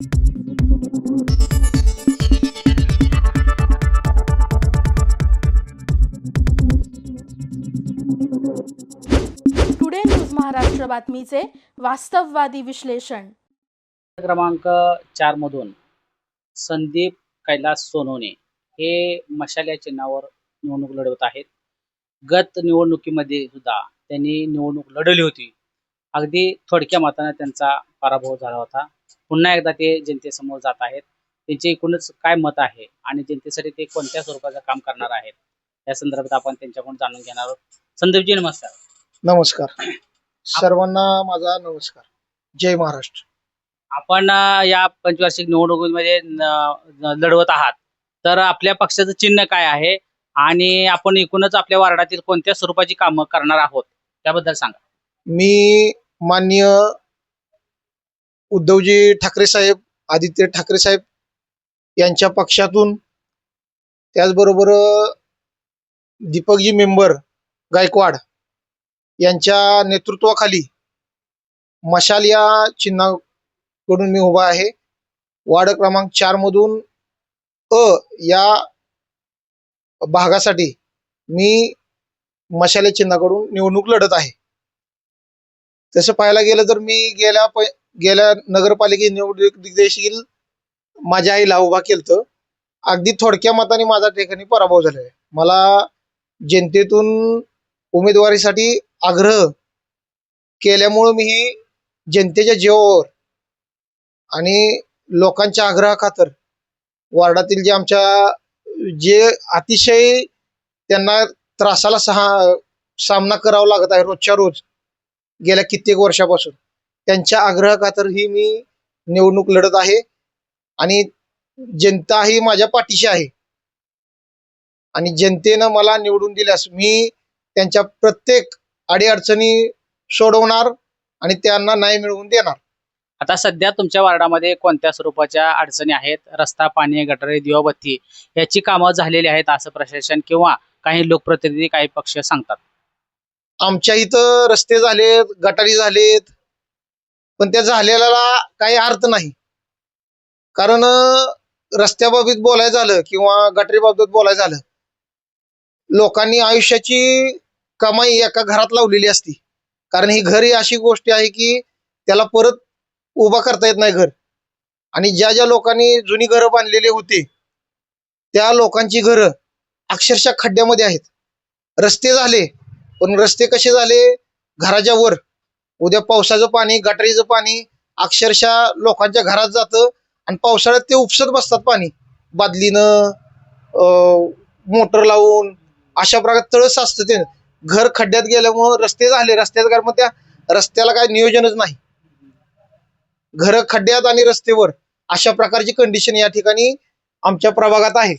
Today news Maharashtra बातमीचे वास्तववादी विश्लेषण. क्रमांक चार मधून संदीप कैलास सोनवणे हे मशाल या चिन्हावर निवडणूक लढवत आहेत. गत निवडणुकीमध्ये सुद्धा त्यांनी निवडणूक लढवली होती. अगदी थोडक्या मताने त्यांचा पराभव झाला होता. पुन्हा एकदा ते जनतेसमोर जात आहेत. त्यांचे एकूणच काय मत आहे आणि जनतेसाठी ते कोणत्या स्वरूपाचं काम करणार आहेत? या संदर्भात आपण त्यांच्याकडून जाणून घेणार आहोत. संदीपजी नमस्कार. नमस्कार. सर्वांना माझा नमस्कार. जय महाराष्ट्र. आपण अं, या पंचवार्षिक निवडणुकीमध्ये न- लढवत आहात. तर आपल्या पक्षाचं चिन्ह काय आहे? आणि आपण एकूणच आपल्या वार्डातील कोणत्या स्वरूपाची कामं करणार आहोत? त्याबद्दल सांगा. मी माननीय उद्धवजी ठाकरे साहेब आदित्य ठाकरे साहेब यांच्या पक्षातून त्याचबरोबर दीपकजी मेंबर गायकवाड यांच्या नेतृत्वाखाली मशाल या चिन्हाकडून मी उभा आहे. वार्ड क्रमांक चार मधून अ या भागासाठी मी मशाल या चिन्हाकडून निवडणूक लढत आहे. तसं पाहायला गेलं तर मी गेल्या गेल्या नगरपालिके निवडणूक देखील माझ्या आईला उभा केलं अगदी थोडक्या मताने माझा ठिकाणी पराभव झालाय. आहे मला जनतेतून उमेदवारीसाठी आग्रह केल्यामुळं मी ही जनतेच्या जीवावर आणि लोकांच्या आग्रहाखातर वार्डातील जे आमच्या जे अतिशय त्यांना त्रासाला सहा सामना करावा लागत आहे रोजच्या रोज गेल्या कित्येक वर्षापासून. त्यांच्या आग्रहाखातर ही मी निवडणूक लढत आहे. आणि जनता ही माझ्या पाठीशी आहे. आणि जनतेनं मला निवडून दिल्यास मी त्यांच्या प्रत्येक अडीअडचणी सोडवणार आणि त्यांना न्याय मिळवून देणार. आता सध्या तुमच्या वार्डामध्ये कोणत्या स्वरूपाच्या अडचणी आहेत? रस्ता पाणी गटारे दिवाबत्ती याची कामं झालेली आहेत असं प्रशासन किंवा काही लोकप्रतिनिधी काही पक्ष सांगतात? आमच्या इथं रस्ते झालेत गटारी झालेत पण त्या झालेल्याला काही अर्थ नाही. कारण रस्त्याबाबतीत बोलाय बोलायचं झालं किंवा गटरीबाबतीत बोलायचं झालं लोकांनी आयुष्याची कमाई एका घरात लावलेली असती. कारण ही घर ही अशी गोष्ट आहे की त्याला परत उभा करता येत नाही घर. आणि ज्या ज्या लोकांनी जुनी घरं बांधलेली होती त्या लोकांची घरं अक्षरशः खड्ड्यामध्ये आहेत. रस्ते झाले पण रस्ते कसे झाले? घराच्या वर. उद्या पावसाचं पाणी गटारीचं पाणी अक्षरशः लोकांच्या घरात जातं आणि पावसाळ्यात ते उपसत बसतात पाणी. बादलीनं मोटर लावून अशा प्रकारे तळस असतं ते. घर खड्ड्यात गेल्यामुळं रस्ते झाले. रस्त्याचं कारण मग त्या रस्त्याला काय नियोजनच नाही. घर खड्ड्यात आणि रस्तेवर अशा प्रकारची कंडिशन या ठिकाणी आमच्या प्रभागात आहे.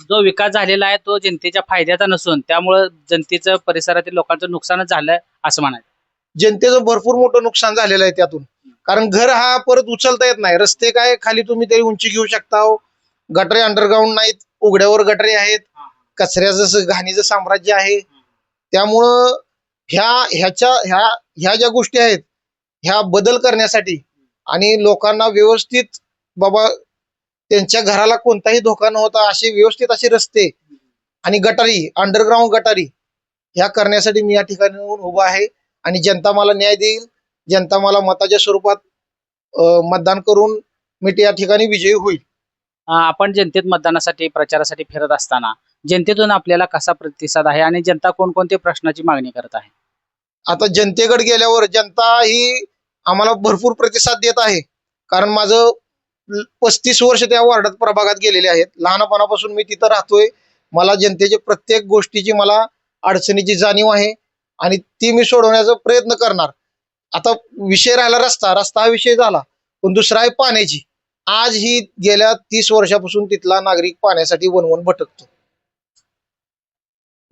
जो विकास झालेला आहे तो जनतेच्या फायद्याचा नसून त्यामुळं जनतेचं परिसरातील लोकांचं नुकसानच झालं असं म्हणायचं. जनतेचं भरपूर मोठं नुकसान झालेलं आहे त्यातून. कारण घर हा परत उचलता येत नाही. रस्ते काय खाली तुम्ही तरी उंची घेऊ शकता हो. गटरे अंडरग्राऊंड नाहीत. उघड्यावर गटरे आहेत. कचऱ्याचं घाणीचं साम्राज्य आहे. त्यामुळं ह्या ह्याच्या ह्या ह्या ज्या गोष्टी आहेत ह्या बदल करण्यासाठी आणि लोकांना व्यवस्थित बाबा त्यांच्या घराला कोणताही धोका न होता असे व्यवस्थित असे रस्ते आणि गटारी अंडरग्राऊंड गटारी ह्या करण्यासाठी मी या ठिकाणी उभा आहे. आणि जनता मला न्याय देईल. जनता मला मताच्या स्वरूपात मतदान करून मी त्या ठिकाणी विजयी होईल. आपण जनतेत मतदानासाठी प्रचारासाठी फिरत असताना जनतेतून आपल्याला कसा प्रतिसाद आहे आणि जनता कोणकोणत्या प्रश्नाची मागणी करत आहे? आता जनतेकडे गेल्यावर जनता ही आम्हाला भरपूर प्रतिसाद देत आहे. कारण माझं पस्तीस वर्ष त्या वार्डात प्रभागात गेलेले आहेत. लहानपणापासून मी तिथं राहतोय. मला जनतेच्या प्रत्येक गोष्टीची मला अडचणीची जाणीव आहे. आणि ती मी सोडवण्याचा प्रयत्न करणार. आता विषय राहिला रस्ता रस्ता हा विषय झाला. पण दुसरा आहे पाण्याची. आज ही गेल्या तीस वर्षापासून तिथला नागरिक पाण्यासाठी वनवन भटकतो.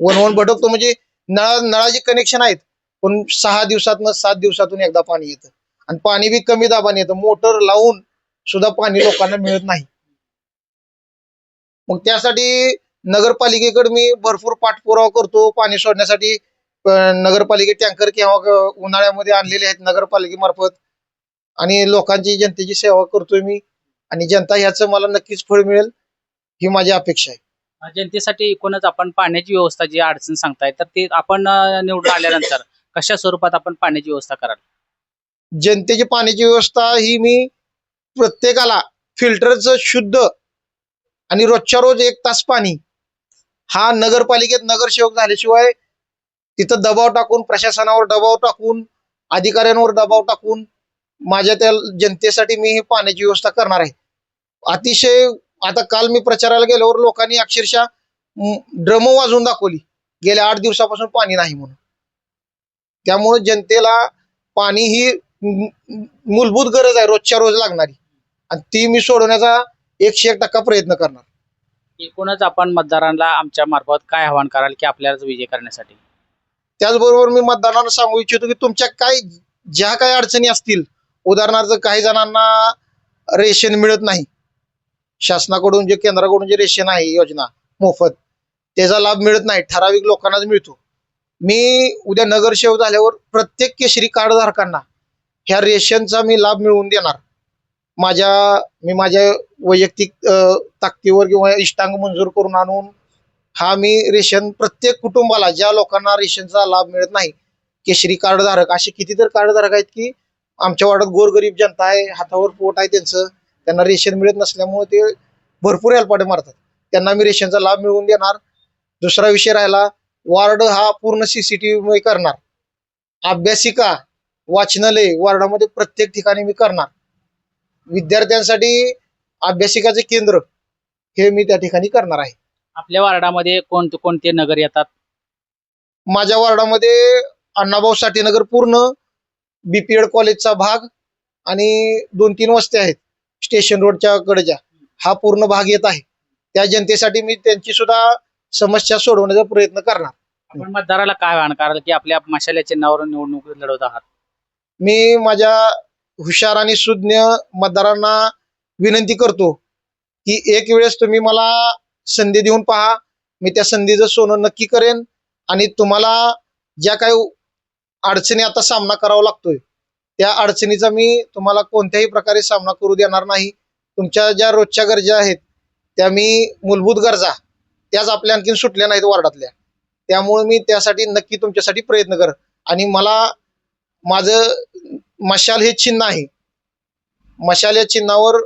वनवन भटकतो म्हणजे नळा नळाचे कनेक्शन आहेत पण सहा दिवसातनं सात दिवसातून एकदा पाणी येतं. आणि पाणी बी कमी दाबाने येतं. मोटर लावून सुद्धा पाणी लोकांना मिळत नाही. मग त्यासाठी नगरपालिकेकडे मी भरपूर पाठपुरावा करतो. पाणी सोडण्यासाठी नगरपालिके टँकर किंवा उन्हाळ्यामध्ये आणलेले आहेत नगरपालिकेमार्फत. आणि लोकांची जनतेची सेवा करतोय मी. आणि जनता ह्याचं मला नक्कीच फळ मिळेल ही माझी अपेक्षा आहे. जनतेसाठी एकूणच आपण पाण्याची व्यवस्था जी अडचण सांगताय तर ते आपण निवडून आल्यानंतर कशा स्वरूपात आपण पाण्याची व्यवस्था कराल? जनतेची पाण्याची व्यवस्था ही मी प्रत्येकाला फिल्टरचं शुद्ध आणि रोजच्या रोज एक तास पाणी हा नगरपालिकेत नगरसेवक झाल्याशिवाय तिथं दबाव टाकून प्रशासनावर दबाव टाकून अधिकाऱ्यांवर दबाव टाकून माझ्या त्या जनतेसाठी मी हे पाण्याची व्यवस्था करणार आहे. अतिशय आता काल मी प्रचाराला गेल्यावर लोकांनी अक्षरशः ड्रम वाजवून दाखवली. गेल्या आठ दिवसापासून पाणी नाही म्हणून. त्यामुळे जनतेला पाणी ही मूलभूत गरज आहे रोजच्या रोज लागणारी. आणि ती मी सोडवण्याचा एकशे एक टक्का प्रयत्न करणार. एकूणच आपण मतदारांना आमच्या मार्फत काय आव्हान कराल की आपल्याला विजय करण्यासाठी? त्याचबरोबर मी मतदारांना सांगू इच्छितो की तुमच्या काय ज्या काही अडचणी असतील उदाहरणार्थ काही जणांना रेशन मिळत नाही. शासनाकडून जे केंद्राकडून जे रेशन आहे योजना मोफत त्याचा लाभ मिळत नाही ठराविक लोकांनाच मिळतो. मी उद्या नगरसेवक झाल्यावर प्रत्येक केशरी कार्ड धारकांना ह्या रेशनचा मी लाभ मिळवून देणार. माझ्या मी माझ्या वैयक्तिक ताकदीवर किंवा इष्टांग मंजूर करून आणून हा मी रेशन प्रत्येक कुटुंबाला ज्या लोकांना रेशनचा लाभ मिळत नाही केशरी कार्डधारक असे कितीतरी कार्डधारक आहेत की आमच्या वाड्यात गोरगरीब जनता आहे हातावर पोट आहे त्यांचं त्यांना रेशन मिळत नसल्यामुळे ते भरपूर हेलपाटे मारतात. त्यांना मी रेशनचा लाभ मिळवून देणार. दुसरा विषय राहिला वार्ड हा पूर्ण सीसीटीव्ही करणार. अभ्यासिका वाचनालय वार्डामध्ये प्रत्येक ठिकाणी मी करणार. विद्यार्थ्यांसाठी अभ्यासिकाचे केंद्र हे मी त्या ठिकाणी करणार आहे. आपल्या वार्डामध्ये कोणते कोणते नगर येतात? माझ्या वार्डामध्ये अण्णाभाऊ साठेनगर पूर्ण बीपीएड कॉलेजचा भाग आणि दोन तीन वस्त्या आहेत. स्टेशन रोडच्या कडच्या. हा पूर्ण भाग येत आहे. त्या जनतेसाठी मी त्यांची सुद्धा समस्या सोडवण्याचा प्रयत्न करणार. आपण मतदाराला काय आवाहन कराल की आपल्या मशाल्या चिन्हावर निवडणूक लढवत आहात? मी माझ्या हुशार आणि सुज्ञ मतदारांना विनंती करतो की एक वेळेस तुम्ही मला संधी देऊन पहा. मी त्या संधीचं सोनं नक्की करेन आणि तुम्हाला ज्या काही अडचणी आता सामना करावा लागतोय त्या अडचणीचा मी तुम्हाला कोणत्याही प्रकारे सामना करू देणार नाही. तुमच्या ज्या रोजच्या गरजा आहेत त्या मी मूलभूत गरजा त्याच आपल्या आणखीन सुटल्या नाहीत वार्डातल्या. त्यामुळे मी त्यासाठी नक्की तुमच्यासाठी प्रयत्न कर आणि मला माझं मशाल हे चिन्ह आहे. मशाल या चिन्हावर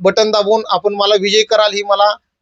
बटन दाबून आपण मला विजय कराल ही मला